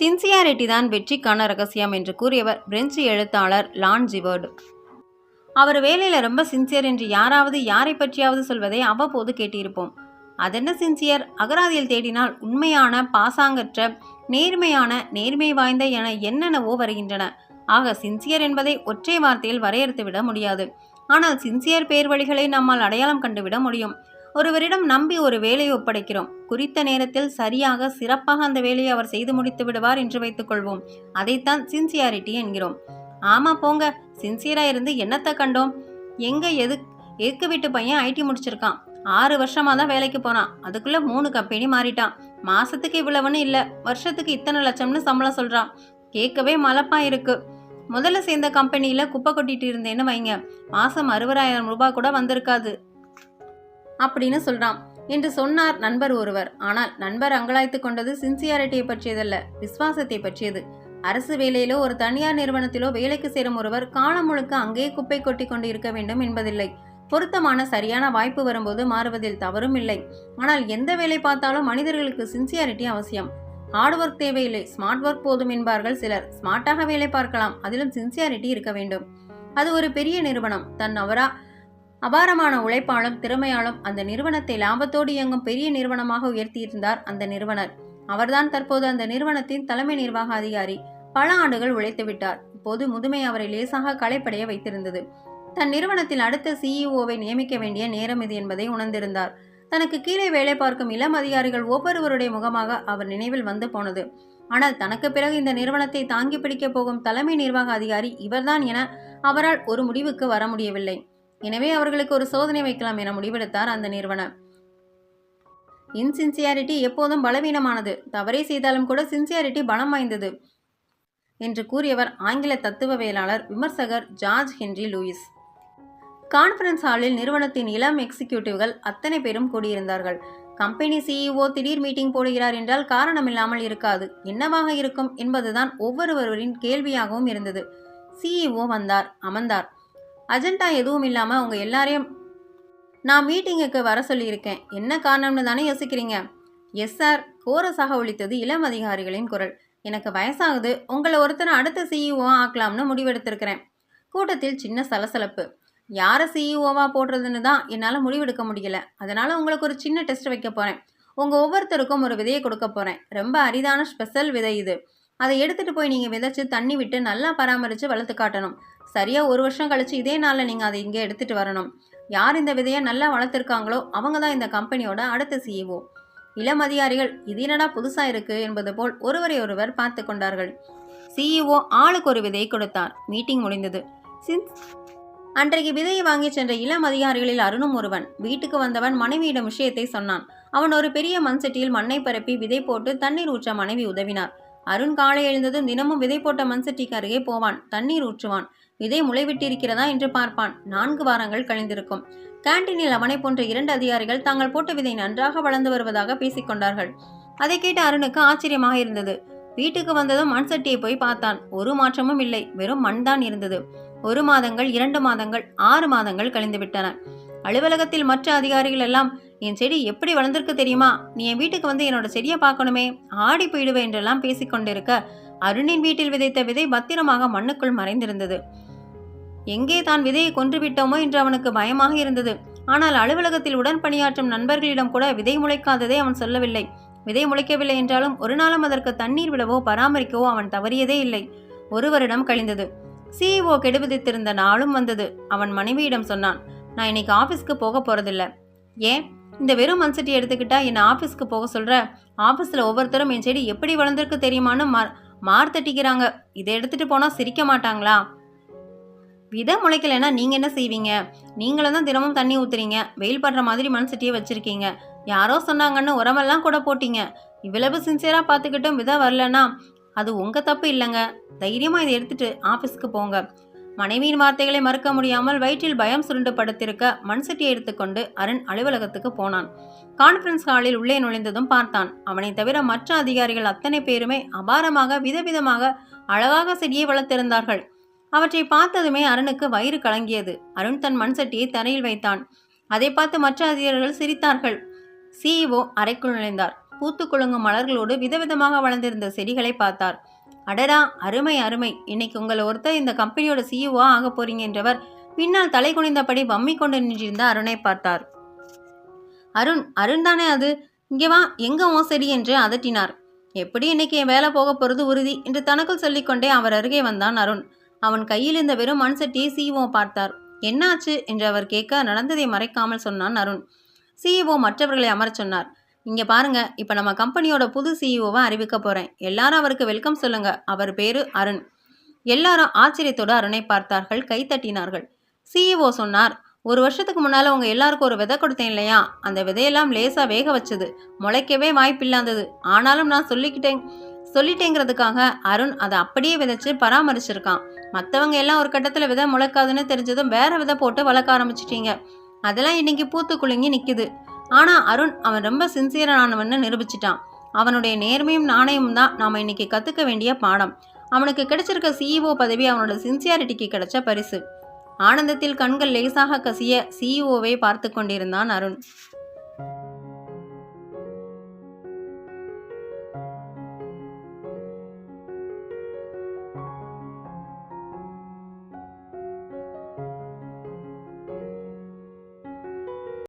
Sincerity தான் வெற்றிக்கான ரகசியம் என்று கூறியவர் பிரெஞ்சு எழுத்தாளர் லான் ஜிவர்டு. அவர் வேலையில் ரொம்ப சின்சியர் என்று யாராவது யாரை பற்றியாவது சொல்வதை அவ்வப்போது கேட்டிருப்போம். அதென்ன சின்சியர்? அகராதியில் தேடினால் உண்மையான பாசாங்கற்ற நேர்மையான நேர்மை வாய்ந்த என என்னென்னவோ வருகின்றன. ஆக சின்சியர் என்பதை ஒற்றை வார்த்தையில் வரையறுத்து விட முடியாது. ஆனால் சின்சியர் பேர் வழிகளை நம்மால் அடையாளம் கண்டுவிட முடியும். ஒருவரிடம் நம்பி ஒரு வேலையை ஒப்படைக்கிறோம். குறித்த நேரத்தில் சரியாக சிறப்பாக அந்த வேலையை அவர் செய்து முடித்து விடுவார் என்று வைத்துக்கொள்வோம் அதைத்தான் சின்சியாரிட்டி என்கிறோம். ஆமா போங்க. சின்சியரா இருந்து என்னத்தை கண்டோம்? எங்க எது எதுக்கு வீட்டு பையன் ஐடி முடிச்சிருக்கான். ஆறு வருஷமா தான் வேலைக்கு போனான். அதுக்குள்ள மூணு கம்பெனி மாறிட்டான். மாசத்துக்கு இவ்வளவுன்னு இல்ல. வருஷத்துக்கு இத்தனை லட்சம்னு சம்பளம் சொல்றான். கேட்கவே மலப்பா இருக்கு. முதல்ல சேர்ந்த கம்பெனியில குப்பை கொட்டிட்டு இருந்தேன்னு வைங்க. மாசம் அறுபதாயிரம் ரூபாய் கூட வந்திருக்காது. அப்படின்னு சொல்றான். என்று சொன்னார் நண்பர் ஒருவர். ஆனால் நண்பர் அங்கலாய்த்து கொண்டது சின்சியாரிட்டியை பற்றியதல்ல விசுவாசத்தை பற்றியது. அரசு வேலையிலோ ஒரு தனியார் நிறுவனத்திலோ வேலைக்கு சேரும் ஒருவர் காலம் முழுக்க அங்கேயே குப்பை கொட்டி கொண்டு இருக்க வேண்டும் என்பதில்லை. பொருத்தமான சரியான வாய்ப்பு வரும்போது மாறுவதில் தவறும் இல்லை. ஆனால் எந்த வேலை பார்த்தாலும் மனிதர்களுக்கு சின்சியாரிட்டி அவசியம். ஹார்ட் ஒர்க் தேவையில்லை ஸ்மார்ட் ஒர்க் போதும் என்பார்கள் சிலர். ஸ்மார்ட்டாக வேலை பார்க்கலாம் அதிலும் சின்சியாரிட்டி இருக்க வேண்டும். அது ஒரு பெரிய நிறுவனம். தன் அவரா அபாரமான உழைப்பாலும் திறமையாலும் அந்த நிறுவனத்தை லாபத்தோடு இயங்கும் பெரிய நிறுவனமாக உயர்த்தியிருந்தார் அந்த நிறுவனர். அவர்தான் தற்போது அந்த நிறுவனத்தின் தலைமை நிர்வாக அதிகாரி. பல ஆண்டுகள் உழைத்து விட்டார். இப்போது முதுமை அவரை லேசாக களைப்படைய வைத்திருந்தது. தன் நிறுவனத்தில் அடுத்த சிஇஓவை நியமிக்க வேண்டிய நேரம் இது என்பதை உணர்ந்திருந்தார். தனக்கு கீழே வேலை பார்க்கும் இளம் அதிகாரிகள் ஒவ்வொருவருடைய முகமாக அவர் நினைவில் வந்து போனது. ஆனால் தனக்கு பிறகு இந்த நிறுவனத்தை தாங்கி பிடிக்கப் போகும் தலைமை நிர்வாக அதிகாரி இவர்தான் என அவரால் ஒரு முடிவுக்கு வர முடியவில்லை. எனவே அவர்களுக்கு ஒரு சோதனை வைக்கலாம் என முடிவெடுத்தார் அந்த நிறுவனம் இன்சின்சியாரிட்டி எப்போதும் பலவீனமானது. தவறே செய்தாலும் கூட சின்சியாரிட்டி பலம் வாய்ந்தது என்று கூறியவர் ஆங்கில தத்துவவியலாளர் விமர்சகர் ஜார்ஜ் ஹென்றி லூயிஸ். கான்ஃபரன்ஸ் ஹாலில் நிறுவனத்தின் இளம் எக்ஸிக்யூட்டிவ்கள் அத்தனை பேரும் கூடியிருந்தார்கள். கம்பெனி சிஇஓ திடீர் மீட்டிங் போடுகிறார் என்றால் காரணமில்லாமல் இருக்காது. என்னவாக இருக்கும் என்பதுதான் ஒவ்வொருவரின் கேள்வியாகவும் இருந்தது. சிஇஓ வந்தார் அமர்ந்தார். அஜெண்டா எதுவும் இல்லாமல் அவங்க எல்லாரையும் நான் மீட்டிங்குக்கு வர சொல்லியிருக்கேன். என்ன காரணம்னு தானே யோசிக்கிறீங்க? எஸ் சார் கோரஸாக ஒழித்தது இளம் அதிகாரிகளின் குரல். எனக்கு வயசாகுது. உங்களை ஒருத்தனை அடுத்த சிஇஓ ஆக்கலாம்னு முடிவெடுத்திருக்கிறேன். கூட்டத்தில் சின்ன சலசலப்பு. யாரை சிஇஓவா போடுறதுன்னு தான் என்னால் முடிவெடுக்க முடியல. அதனால் உங்களுக்கு ஒரு சின்ன டெஸ்ட் வைக்க போகிறேன் உங்கள் ஒவ்வொருத்தருக்கும் ஒரு விதையை கொடுக்க போகிறேன் ரொம்ப அரிதான ஸ்பெஷல் விதை இது. அதை எடுத்துகிட்டு போய் நீங்கள் விதைச்சி தண்ணி விட்டு நல்லா பராமரித்து வளர்த்து காட்டணும். சரியாக ஒரு வருஷம் கழித்து இதே நாளில் நீங்கள் அதை இங்கே எடுத்துகிட்டு வரணும். யார் இந்த விதையை நல்லா வளர்த்துருக்காங்களோ அவங்க தான் இந்த கம்பெனியோட அடுத்த சிஇஓ இளம் அதிகாரிகள் இது என்னடா புதுசாக இருக்கு என்பது போல் ஒருவரை ஒருவர் பார்த்து கொண்டார்கள். சிஇஓ ஆளுக்கு ஒரு விதையை கொடுத்தார். மீட்டிங் முடிந்தது. சின்ஸ். அன்றைக்கு விதையை வாங்கிச் சென்ற இளம் அதிகாரிகளில் அருணும் ஒருவன். வீட்டுக்கு வந்தவன் மனைவியிடம் விஷயத்தை சொன்னான். அவன் ஒரு பெரிய மண் சட்டியில் மண்ணை பரப்பி விதை போட்டு தண்ணீர் ஊற்ற மனைவி உதவினார். அருண் காலை எழுந்ததும் தினமும் விதை போட்ட மண்சட்டிக்கு அருகே போவான். தண்ணீர் ஊற்றுவான். விதை முளைவிட்டிருக்கிறதா என்று பார்ப்பான். நான்கு வாரங்கள் கழிந்திருக்கும். கேண்டீனில் அவனை போன்ற இரண்டு அதிகாரிகள் தாங்கள் போட்ட விதை நன்றாக வளர்ந்து வருவதாக பேசிக்கொண்டார்கள். அதை கேட்ட அருணுக்கு ஆச்சரியமாக இருந்தது. வீட்டுக்கு வந்ததும் மண் சட்டியை போய் பார்த்தான். ஒரு மாற்றமும் இல்லை. வெறும் மண் தான் இருந்தது. ஒரு மாதங்கள் இரண்டு மாதங்கள் ஆறு மாதங்கள் கழிந்துவிட்டன. அலுவலகத்தில் மற்ற அதிகாரிகள் எல்லாம் என் செடி எப்படி வளர்ந்திருக்கு தெரியுமா? நீ என் வீட்டுக்கு வந்து என்னோட செடியை பார்க்கணுமே ஆடி போயிடுவே என்றெல்லாம் பேசிக்கொண்டிருக்க அருணின் வீட்டில் விதைத்த விதை பத்திரமாக மண்ணுக்குள் மறைந்திருந்தது. எங்கே தான் விதையை கொன்று விட்டோமோ என்று அவனுக்கு பயமாக இருந்தது. ஆனால் அலுவலகத்தில் உடன் பணியாற்றும் நண்பர்களிடம் கூட விதை முளைக்காததை அவன் சொல்லவில்லை. விதை முளைக்கவில்லை என்றாலும் ஒரு நாளும் அதற்கு தண்ணீர் விடவோ பராமரிக்கவோ அவன் தவறியதே இல்லை. ஒரு வருடம் கழிந்தது. சிஇஓ கெடுவிதித்திருந்த நாளும் வந்தது. அவன் மனைவியிடம் சொன்னான் நான் இன்னைக்கு ஆஃபீஸ்க்கு போக போகிறதில்ல ஏன்? இந்த வெறும் மண்சட்டி எடுத்துக்கிட்டா என்னை ஆஃபீஸ்க்கு போக சொல்கிற ஆஃபீஸில் ஒவ்வொருத்தரும் என் செடி எப்படி வளர்ந்துருக்கு தெரியுமான்னு மார் மார் தட்டிக்கிறாங்க. இதை எடுத்துகிட்டு போனால் சிரிக்க மாட்டாங்களா? விதை முளைக்கலைன்னா நீங்கள் என்ன செய்வீங்க? நீங்களும் தான் தினமும் தண்ணி ஊற்றுறீங்க வெயில் படுற மாதிரி மண் சட்டியை யாரோ சொன்னாங்கன்னு உரமெல்லாம் கூட போட்டீங்க. இவ்வளவு சின்சியராக பார்த்துக்கிட்டும் விதை வரலன்னா அது உங்கள் தப்பு இல்லைங்க. தைரியமாக இதை எடுத்துகிட்டு ஆஃபீஸ்க்கு போங்க. மனைவியின் வார்த்தைகளை மறுக்க முடியாமல் வயிற்றில் பயம் சுருண்டு படுத்திருக்க மண் சட்டியை எடுத்துக்கொண்டு அருண் அலுவலகத்துக்கு போனான். கான்ஃபரன்ஸ் ஹாலில் உள்ளே நுழைந்ததும் பார்த்தான். அவனை தவிர மற்ற அதிகாரிகள் அத்தனை பேருமே அபாரமாக விதவிதமாக அழகாக செடியை வளர்த்திருந்தார்கள். அவற்றை பார்த்ததுமே அருணுக்கு வயிறு கலங்கியது. அருண் தன் மண் சட்டியை தரையில் வைத்தான். அதை பார்த்து மற்ற அதிகாரிகள் சிரித்தார்கள். சிஇஓ அறைக்குள் நுழைந்தார். பூத்து குலுங்கும் மலர்களோடு விதவிதமாக வளர்ந்திருந்த செடிகளை பார்த்தார். அடடா அருமை அருமை. இன்னைக்கு உங்களை ஒருத்தர் இந்த கம்பெனியோட சிஇஓ ஆக போறீங்க என்றவர் பின்னால் தலை குனிந்தபடி வம்மி கொண்டு நின்றிருந்த அருணை பார்த்தார். அருண் அருண் தானே அது? இங்கே வா எங்க உன் செடி? என்று அதட்டினார். எப்படி இன்னைக்கு என் வேலை போக போறது உறுதி? என்று தனக்குள் சொல்லிக்கொண்டே அவர் அருகே வந்தான் அருண். அவன் கையில் இருந்த வெறும் மண் சட்டியை சிஇஓ பார்த்தார். என்னாச்சு? என்று அவர் கேட்க நடந்ததை மறைக்காமல் சொன்னான் அருண். சிஇஓ மற்றவர்களை அமரச் சொன்னார். இங்கே பாருங்க இப்போ நம்ம கம்பெனியோட புது சிஇஓவை அறிவிக்க போகிறேன் எல்லாரும் அவருக்கு வெல்கம் சொல்லுங்க. அவர் பேரு அருண். எல்லாரும் ஆச்சரியத்தோடு அருணை பார்த்தார்கள் கைத்தட்டினார்கள் சிஇஓ சொன்னார் ஒரு வருஷத்துக்கு முன்னால் உங்கள் எல்லாருக்கும் ஒரு விதை கொடுத்தேன் இல்லையா? அந்த விதையெல்லாம் லேசாக வேக வச்சது. முளைக்கவே வாய்ப்பில்லாதது ஆனாலும் நான் சொல்லிக்கிட்டேன் சொல்லிட்டேங்கிறதுக்காக அருண் அதை அப்படியே விதைச்சு பராமரிச்சிருக்கான். மற்றவங்க எல்லாம் ஒரு கட்டத்தில் விதை முளைக்காதுன்னு தெரிஞ்சதும் வேற விதை போட்டு வளர்க்க ஆரம்பிச்சிட்டீங்க. அதெல்லாம் இன்னைக்கு பூத்து குலுங்கி நிற்குது ஆனால் அருண் அவன் ரொம்ப சின்சியரானவன்னு நிரூபிச்சிட்டான். அவனுடைய நேர்மையும் நாணயமும் தான் நாம் இன்னைக்கு கற்றுக்க வேண்டிய பாடம். அவனுக்கு கிடைச்சிருக்க சிஇஓ பதவி அவனோட சின்சியாரிட்டிக்கு கிடைச்ச பரிசு. ஆனந்தத்தில் கண்கள் லேசாக கசிய சிஇஓவை பார்த்து கொண்டிருந்தான் அருண்.